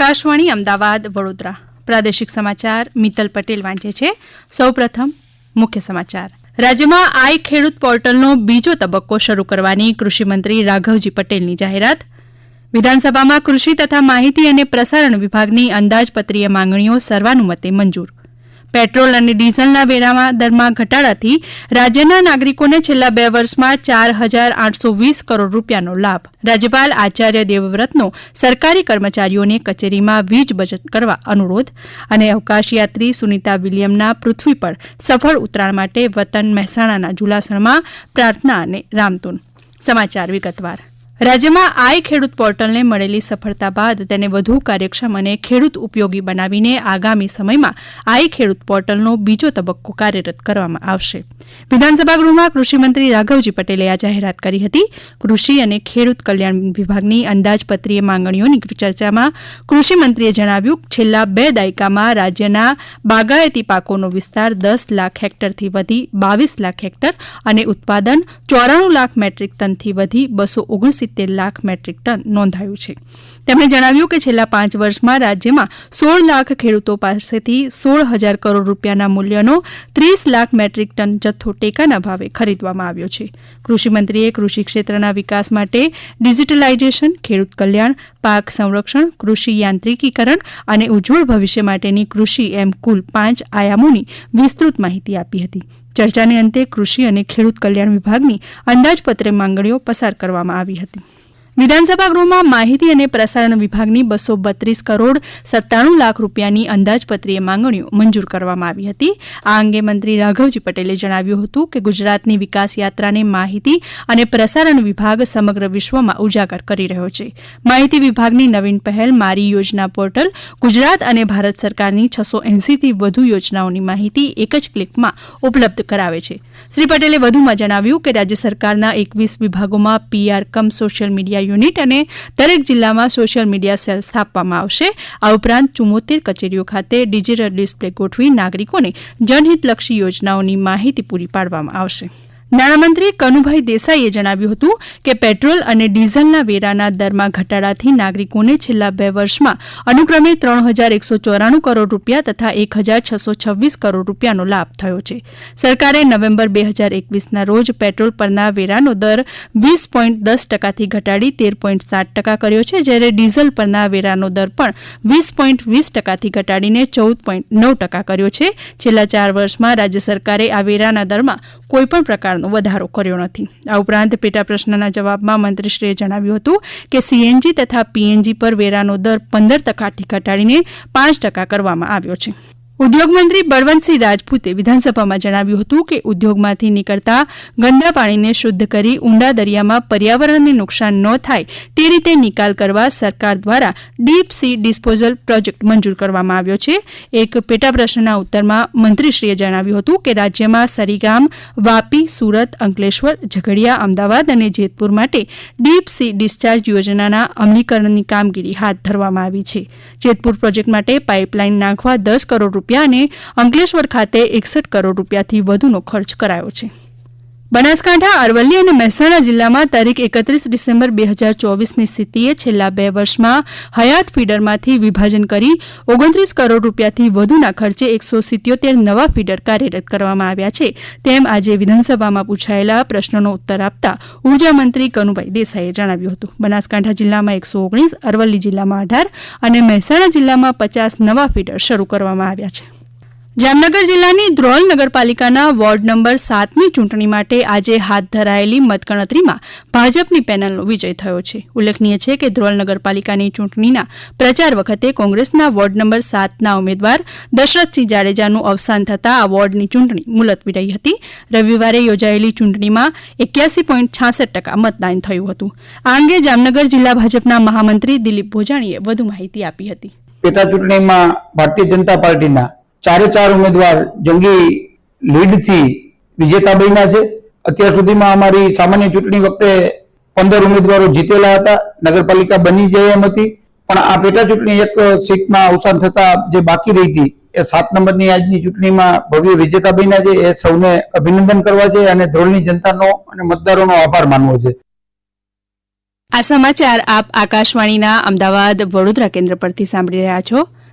આકાશવાણી, અમદાવાદ, વડોદરા. પ્રાદેશિક સમાચાર મિત્તલ પટેલ વાંચે છે. સૌપ્રથમ મુખ્ય સમાચાર. રાજ્યમાં આઈ ખેડૂત પોર્ટલનો બીજો તબક્કો શરૂ કરવાની કૃષિમંત્રી રાઘવજી પટેલની જાહેરાત. વિધાનસભામાં કૃષિ તથા માહિતી અને પ્રસારણ વિભાગની અંદાજપત્રીય માંગણીઓ સર્વાનુમતે મંજૂર. પેટ્રોલ અને ડીઝલના વેરામાં દરમાં ઘટાડાથી રાજ્યના નાગરિકોને છેલ્લા બે વર્ષમાં ચાર હજાર આઠસો વીસ કરોડ રૂપિયાનો લાભ. રાજ્યપાલ આચાર્ય દેવવ્રતનો સરકારી કર્મચારીઓને કચેરીમાં વીજ બચત કરવા અનુરોધ અને અવકાશયાત્રી સુનીતા વિલિયમના પૃથ્વી પર સફળ ઉતરાણ માટે વતન મહેસાણાના જુલાસણમાં પ્રાર્થના અને રામધૂન સમાચાર વિગતવાર. રાજ્યમાં આઈ ખેડૂત પોર્ટલને મળેલી સફળતા બાદ તેને વધુ કાર્યક્ષમ અને ખેડૂત ઉપયોગી બનાવીને આગામી સમયમાં આઈ ખેડૂત પોર્ટલનો બીજો તબક્કો કાર્યરત કરવામાં આવશે. વિધાનસભા ગૃહમાં કૃષિમંત્રી રાઘવજી પટેલે આ જાહેરાત કરી હતી. કૃષિ અને ખેડૂત કલ્યાણ વિભાગની અંદાજપત્રીય માંગણીઓની ચર્ચામાં કૃષિમંત્રીએ જણાવ્યું છેલ્લા બે દાયકામાં રાજ્યના બાગાયતી પાકોનો વિસ્તાર દસ લાખ હેક્ટરથી વધી, બાવીસ લાખ હેક્ટર અને ઉત્પાદન ચોરાણું લાખ મેટ્રિક ટનથી વધી, બસો ઓગણસિત્તેર લાખ મેટ્રિક ટન નોંધાયું છે. તેમણે જણાવ્યું કે છેલ્લા પાંચ વર્ષમાં રાજ્યમાં સોળ લાખ ખેડૂતો પાસેથી સોળ હજાર કરોડ રૂપિયાના મૂલ્યનો ત્રીસ લાખ મેટ્રિક ટન જથ્થો ટેકાના ભાવે ખરીદવામાં આવ્યો છે. કૃષિમંત્રીએ કૃષિ ક્ષેત્રના વિકાસ માટે ડિજિટલાઇઝેશન, ખેડૂત કલ્યાણ, પાક સંરક્ષણ, કૃષિ યાંત્રિકીકરણ અને ઉજ્જવળ ભવિષ્ય માટેની કૃષિ એમ કુલ પાંચ આયામોની વિસ્તૃત માહિતી આપી હતી. ચર્ચાને અંતે કૃષિ અને ખેડૂત કલ્યાણ વિભાગની અંદાજપત્ર માંગણીઓ પસાર કરવામાં આવી હતી. વિધાનસભા ગૃહમાં માહિતી અને પ્રસારણ વિભાગની બસો બત્રીસ કરોડ સત્તાણું લાખ રૂપિયાની અંદાજપત્રીય માંગણીઓ મંજૂર કરવામાં આવી હતી. આ અંગે મંત્રી રાઘવજી પટેલે જણાવ્યું હતું કે ગુજરાતની વિકાસ યાત્રાને માહિતી અને પ્રસારણ વિભાગ સમગ્ર વિશ્વમાં ઉજાગર કરી રહ્યો છે. માહિતી વિભાગની નવીન પહેલ મારી યોજના પોર્ટલ, ગુજરાત અને ભારત સરકારની છસો એંસીથી વધુ યોજનાઓની માહિતી એક જ ક્લિકમાં ઉપલબ્ધ કરાવે છે. શ્રી પટેલે વધુમાં જણાવ્યું કે રાજ્ય સરકારના એકવીસ વિભાગોમાં PR cum, social media unit અને દરેક જિલ્લામાં સોશિયલ મીડિયા સેલ સ્થાપવામાં આવશે. આ ઉપરાંત ચુમ્મોતેર કચેરીઓ ખાતે ડિજિટલ ડિસ્પ્લે ગોઠવી નાગરિકોને જનહિતલક્ષી યોજનાઓની માહિતી પૂરી પાડવામાં આવશે. નાણામંત્રી કનુભાઈ દેસાઈએ જણાવ્યું હતું કે પેટ્રોલ અને ડીઝલના વેરાના દરમાં ઘટાડાથી નાગરિકોને છેલ્લા બે વર્ષમાં અનુક્રમે ત્રણ હજાર એકસો ચોરાણું કરોડ રૂપિયા તથા એક હજાર છસો છવ્વીસ કરોડ રૂપિયાનો લાભ થયો છે. સરકારે નવેમ્બર બે હજાર એકવીસના રોજ પેટ્રોલ પરના વેરાનો દર વીસ પોઈન્ટ દસ ટકાથી ઘટાડી તેર પોઈન્ટ સાત ટકા કર્યો છે, જ્યારે ડીઝલ પરના વેરાનો દર પણ વીસ પોઈન્ટ વીસ ટકાથી ઘટાડીને ચૌદ પોઈન્ટ નવ ટકા કર્યો છે. છેલ્લા ચાર વર્ષમાં રાજ્ય સરકારે આ વેરાના દરમાં કોઈપણ પ્રકારનો વધારો કર્યો નથી. આ ઉપરાંત પેટા પ્રશ્નના જવાબમાં મંત્રીશ્રીએ જણાવ્યું હતું કે સીએનજી તથા પીએનજી પર વેરાનો દર પંદર ટકાથી ઘટાડીને પાંચ ટકા કરવામાં આવ્યો છે. ઉદ્યોગમંત્રી બળવંતસિંહ રાજપૂતે વિધાનસભામાં જણાવ્યું હતું કે ઉદ્યોગમાંથી નીકળતા ગંદા પાણીને શુદ્ધ કરી ઊંડા દરિયામાં પર્યાવરણને નુકસાન ન થાય તે રીતે નિકાલ કરવા સરકાર દ્વારા ડીપ સી ડિસ્પોઝલ પ્રોજેક્ટ મંજૂર કરવામાં આવ્યો છે. એક પેટા પ્રશ્નના ઉત્તરમાં મંત્રીશ્રીએ જણાવ્યું હતું કે રાજ્યમાં સરીગામ, વાપી, સુરત, અંકલેશ્વર, ઝઘડિયા, અમદાવાદ અને જેતપુર માટે ડીપ સી ડિસ્ચાર્જ યોજનાના અમલીકરણની કામગીરી હાથ ધરવામાં આવી છે. જેતપુર પ્રોજેક્ટ માટે પાઇપલાઇન નાખવા દસ કરોડ રૂપિયા અને અંકલેશ્વર ખાતે એકસઠ કરોડ રૂપિયાથી વધુનો ખર્ચ કરાયો છે. બનાસકાંઠા, અરવલ્લી અને મહેસાણા જિલ્લામાં તારીખ એકત્રીસ ડિસેમ્બર બે હજાર ચોવીસની સ્થિતિએ છેલ્લા બે વર્ષમાં હયાત ફીડરમાંથી વિભાજન કરી ઓગણત્રીસ કરોડ રૂપિયાથી વધુના ખર્ચે એકસો સિત્યોતેર નવા ફીડર કાર્યરત કરવામાં આવ્યા છે. તેમ આજે વિધાનસભામાં પૂછાયેલા પ્રશ્નનો ઉત્તર આપતા ઊર્જા મંત્રી કનુભાઈ દેસાઈએ જણાવ્યું હતું. બનાસકાંઠા જિલ્લામાં એકસો ઓગણીસ, અરવલ્લી જિલ્લામાં અઢાર અને મહેસાણા જિલ્લામાં પચાસ નવા ફીડર શરૂ કરવામાં આવ્યા છે. જામનગર જિલ્લાની ધ્રોલ નગરપાલિકાના વોર્ડ નંબર સાતની ચૂંટણી માટે આજે હાથ ધરાયેલી મતગણતરીમાં ભાજપની પેનલનો વિજય થયો છે. ઉલ્લેખનીય છે કે ધ્રોલ નગરપાલિકાની ચૂંટણીના પ્રચાર વખતે કોંગ્રેસના વોર્ડ નંબર સાતના ઉમેદવાર દશરથસિંહ જાડેજાનું અવસાન થતાં આ વોર્ડની ચૂંટણી મુલતવી રહી હતી. રવિવારે યોજાયેલી ચૂંટણીમાં એક્યાસી પોઈન્ટ છાસઠ ટકા મતદાન થયું હતું. આ અંગે જામનગર જિલ્લા ભાજપના મહામંત્રી દિલીપ ભોજાણીએ વધુ માહિતી આપી હતી. પેટા ચૂંટણીમાં ભારતીય જનતા પાર્ટીના ચારે ચાર ઉમેદવાર જંગી લીડથી વિજેતા બન્યા છે. અત્યાર સુધીમાં અમારી સામાન્ય ચૂંટણી વખતે પંદર ઉમેદવારો જીતેલા હતા. નગરપાલિકા બની જાય એમ હતી. પણ આ પેટા ચૂંટણી એક સીટમાં અવસાન થતા જે બાકી રહી હતી, એ સાત નંબરની આજની ચૂંટણીમાં ભવ્ય વિજેતા બન્યા છે. એ સૌને અભિનંદન કરવા છે અને ધ્રોલની જનતાનો અને મતદારોનો આભાર માનવો છે. આ સમાચાર આપ આકાશવાણીના અમદાવાદ વડોદરા કેન્દ્ર પરથી સાંભળી રહ્યા છો.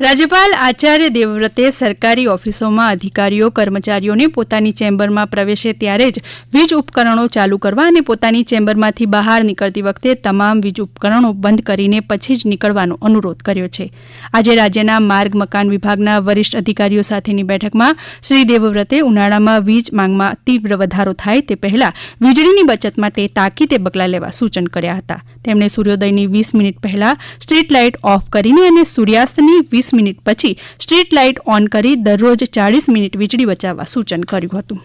રાજ્યપાલ આચાર્ય દેવવ્રતે સરકારી ઓફિસોમાં અધિકારીઓ, કર્મચારીઓને પોતાની ચેમ્બરમાં પ્રવેશે ત્યારે જ વીજ ઉપકરણો ચાલુ કરવા અને પોતાની ચેમ્બરમાંથી બહાર નીકળતી વખતે તમામ વીજ ઉપકરણો બંધ કરીને પછી જ નીકળવાનો અનુરોધ કર્યો છે. આજે રાજ્યના માર્ગ મકાન વિભાગના વરિષ્ઠ અધિકારીઓ સાથેની બેઠકમાં શ્રી દેવવ્રતે ઉનાળામાં વીજ માંગમાં તીવ્ર વધારો થાય તે પહેલા વીજળીની બચત માટે તાકીદે પગલાં લેવા સૂચન કર્યા હતા. તેમણે સૂર્યોદયની વીસ મિનિટ પહેલા સ્ટ્રીટ લાઇટ ઓફ કરીને અને સૂર્યાસ્તની વીસ મિનિટ પછી સ્ટ્રીટ લાઇટ ઓન કરી દરરોજ ચાળીસ મિનિટ વીજળી બચાવવા સૂચન કર્યું હતું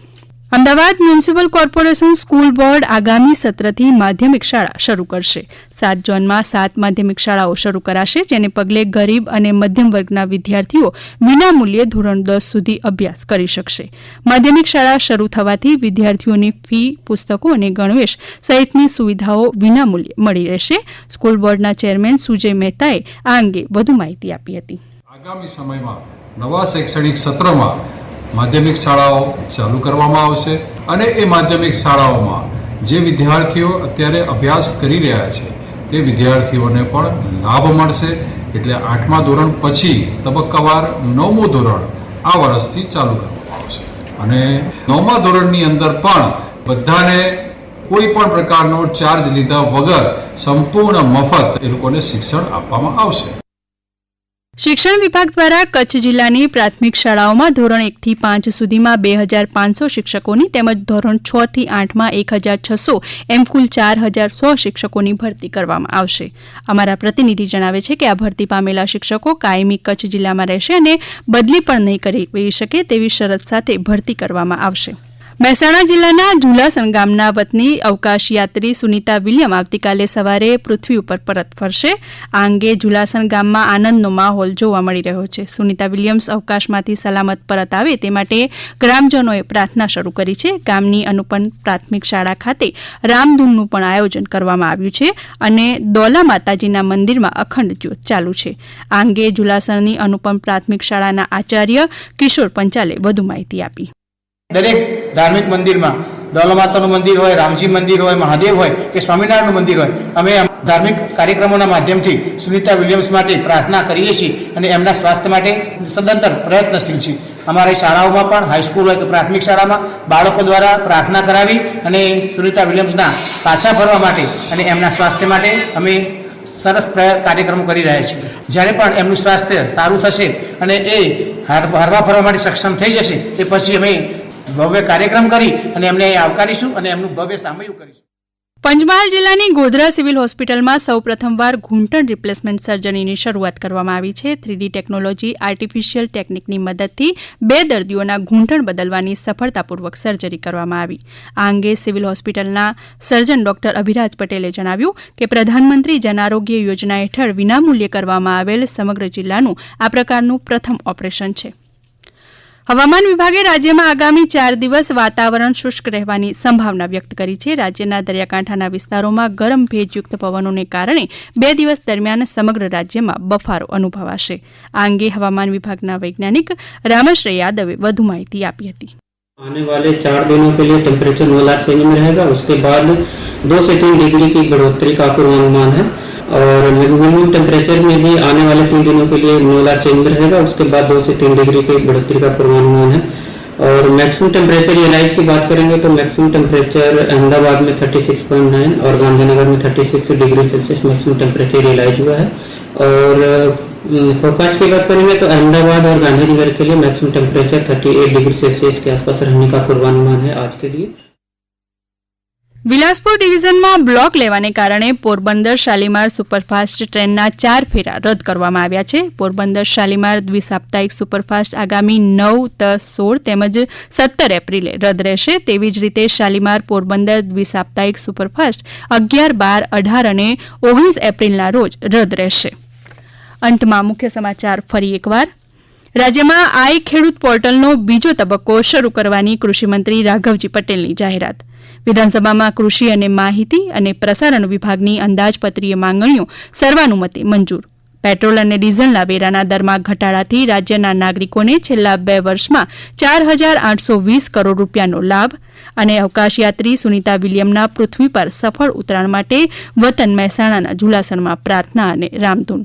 Ahmedabad municipal corporation school board આગામી સત્રથી માધ્યમિક શાળા શરૂ કરશે. સાત ઝોનમાં સાત માધ્યમિક શાળાઓ શરૂ કરાશે, જેને પગલે ગરીબ અને મધ્યમ વર્ગના વિદ્યાર્થીઓ વિનામૂલ્યે ધોરણ દસ સુધી અભ્યાસ કરી શકશે. માધ્યમિક શાળા શરૂ થવાથી વિદ્યાર્થીઓની ફી, પુસ્તકો અને ગણવેશ સહિતની સુવિધાઓ વિનામૂલ્યે મળી રહેશે. સ્કૂલ બોર્ડના ચેરમેન સુજય મહેતાએ આ અંગે વધુ માહિતી આપી હતી. આગામી સમયમાં નવા શૈક્ષણિક સત્રમાં માધ્યમિક શાળાઓ ચાલુ કરવામાં આવશે અને એ માધ્યમિક શાળાઓમાં જે વિદ્યાર્થીઓ અત્યારે અભ્યાસ કરી રહ્યા છે, તે વિદ્યાર્થીઓને પણ લાભ મળશે. એટલે આઠમા ધોરણ પછી તબક્કાવાર નવમું ધોરણ આ વર્ષથી ચાલુ કરવામાં આવશે. અને નવમા ધોરણની અંદર પણ બધાને કોઈ પણ પ્રકારનો ચાર્જ લીધા વગર સંપૂર્ણ મફત એ લોકોને શિક્ષણ આપવામાં આવશે. શિક્ષણ વિભાગ દ્વારા કચ્છ જિલ્લાની પ્રાથમિક શાળાઓમાં ધોરણ એકથી પાંચ સુધીમાં બે હજાર પાંચસો શિક્ષકોની તેમજ ધોરણ છ થી આઠમાં એક હજાર છસો, એમ કુલ ચાર હજાર સો શિક્ષકોની ભરતી કરવામાં આવશે. અમારા પ્રતિનિધિ જણાવે છે કે આ ભરતી પામેલા શિક્ષકો કાયમી કચ્છ જિલ્લામાં રહેશે અને બદલી પણ નહીં કરી શકે તેવી શરત સાથે ભરતી કરવામાં આવશે. મહેસાણા જિલ્લાના ઝુલાસણ ગામના વતની અવકાશ યાત્રી સુનીતા વિલિયમ આવતીકાલે સવારે પૃથ્વી ઉપર પરત ફરશે. આ અંગે ઝુલાસણ ગામમાં આનંદનો માહોલ જોવા મળી રહ્યો છે. સુનીતા વિલિયમ્સ અવકાશમાંથી સલામત પરત આવે તે માટે ગ્રામજનોએ પ્રાર્થના શરૂ કરી છે. ગામની અનુપન પ્રાથમિક શાળા ખાતે રામધૂનનું પણ આયોજન કરવામાં આવ્યું છે અને દોલા માતાજીના મંદિરમાં અખંડ જ્યોત ચાલુ છે. આ અંગે ઝુલાસણની અનુપમ પ્રાથમિક શાળાના આચાર્ય કિશોર પંચાલે વધુ માહિતી આપી. દરેક ધાર્મિક મંદિરમાં દોલા માતાનું મંદિર હોય, રામજી મંદિર હોય, મહાદેવ હોય કે સ્વામિનારાયણનું મંદિર હોય, અમે ધાર્મિક કાર્યક્રમોના માધ્યમથી સુનિતા વિલિયમ્સ માટે પ્રાર્થના કરીએ છીએ અને એમના સ્વાસ્થ્ય માટે સદંતર પ્રયત્નશીલ છીએ. અમારી શાળાઓમાં પણ હાઈસ્કૂલ હોય કે પ્રાથમિક શાળામાં, બાળકો દ્વારા પ્રાર્થના કરાવી અને સુનિતા વિલિયમ્સના પાછા ફરવા માટે અને એમના સ્વાસ્થ્ય માટે અમે સરસ કાર્યક્રમો કરી રહ્યા છીએ. જ્યારે પણ એમનું સ્વાસ્થ્ય સારું થશે અને એ હર- હરવા ફરવા માટે સક્ષમ થઈ જશે તે પછી અમે ભવ્ય કાર્યક્રમ કરી અને એમને આવકારીશું અને એમનું ભવ્ય સામયું કરીશું. પંચમહાલ જિલ્લાની ગોધરા સિવિલ હોસ્પિટલમાં સૌ પ્રથમવાર ઘૂંટણ રિપ્લેસમેન્ટ સર્જરીની શરૂઆત કરવામાં આવી છે. થ્રીડી ટેકનોલોજી, આર્ટિફિશિયલ ટેકનિકની મદદથી બે દર્દીઓના ઘૂંટણ બદલવાની સફળતાપૂર્વક સર્જરી કરવામાં આવી. આ અંગે સિવિલ હોસ્પિટલના સર્જન ડોક્ટર અભિરાજ પટેલે જણાવ્યું કે પ્રધાનમંત્રી જનઆરોગ્ય યોજના હેઠળ વિનામૂલ્યે કરવામાં આવેલ સમગ્ર જિલ્લાનું આ પ્રકારનું પ્રથમ ઓપરેશન છે. હવામાન વિભાગે રાજ્યમાં આગામી ચાર દિવસ વાતાવરણ શુષ્ક રહેવાની સંભાવના વ્યક્ત કરી છે રાજ્યના દરિયાકાંઠાના વિસ્તારોમાં ગરમ ભેજયુક્ત પવનોને કારણે બે દિવસ દરમિયાન સમગ્ર રાજ્યમાં બફારો અનુભવાશે આ અંગે હવામાન વિભાગના વૈજ્ઞાનિક રામશ્રી યાદવે વધુ માહિતી આપી હતી आने वाले चार दिनों के लिए टेम्परेचर नोलार श्रेणी में रहेगा उसके बाद दो से तीन डिग्री की बढ़ोतरी का पूर्वानुमान है और मिनिमम टेम्परेचर में भी आने वाले तीन दिनों के लिए नोलार श्रेणी में रहेगा, उसके बाद दो से तीन डिग्री की बढ़ोतरी का पूर्वानुमान है। और मैक्सिमम टेम्परेचर रियलाइज़ की बात करेंगे तो मैक्सिमम टेम्परेचर अहमदाबाद में 36.9 और गांधीनगर में 36 डिग्री सेल्सियस मैक्सिमम टेम्परेचर एलाइज हुआ है। और फोरकास्ट की बात करेंगे तो अहमदाबाद और गांधीनगर के लिए मैक्सिमम टेम्परेचर 38 डिग्री सेल्सियस के आसपास रहने का पूर्वानुमान है आज के लिए। વિલાસપુર ડિવિઝનમાં બ્લોક લેવાને કારણે પોરબંદર શાલીમાર સુપરફાસ્ટ ટ્રેનના ચાર ફેરા રદ કરવામાં આવ્યા છે. પોરબંદર શાલીમાર દ્વિસાપ્તાહિક સુપરફાસ્ટ આગામી નવ, દસ, સોળ તેમજ સત્તર એપ્રિલે રદ રહેશે. તેવી જ રીતે શાલીમાર પોરબંદર દ્વિસાપ્તાહિક સુપરફાસ્ટ અગિયાર, બાર, અઢાર અને ઓગણીસ એપ્રિલના રોજ રદ રહેશે. અંતમાં મુખ્ય સમાચાર ફરી એકવાર. રાજ્યમાં આઈ ખેડૂત પોર્ટલનો બીજો તબક્કો શરૂ કરવાની કૃષિમંત્રી રાઘવજી પટેલની જાહેરાત. વિધાનસભામાં કૃષિ અને માહિતી અને પ્રસારણ વિભાગની અંદાજપત્રીય માંગણીઓ સર્વાનુમતે મંજૂર. પેટ્રોલ અને ડીઝલના વેરાના દરમાં ઘટાડાથી રાજ્યના નાગરિકોને છેલ્લા બે વર્ષમાં ચાર હજાર આઠસો વીસ કરોડ રૂપિયાનો લાભ અને અવકાશયાત્રી સુનિતા વિલિયમના પૃથ્વી પર સફળ ઉતરાણ માટે વતન મહેસાણાના ઝુલાસણમાં પ્રાર્થના અને રામધૂન.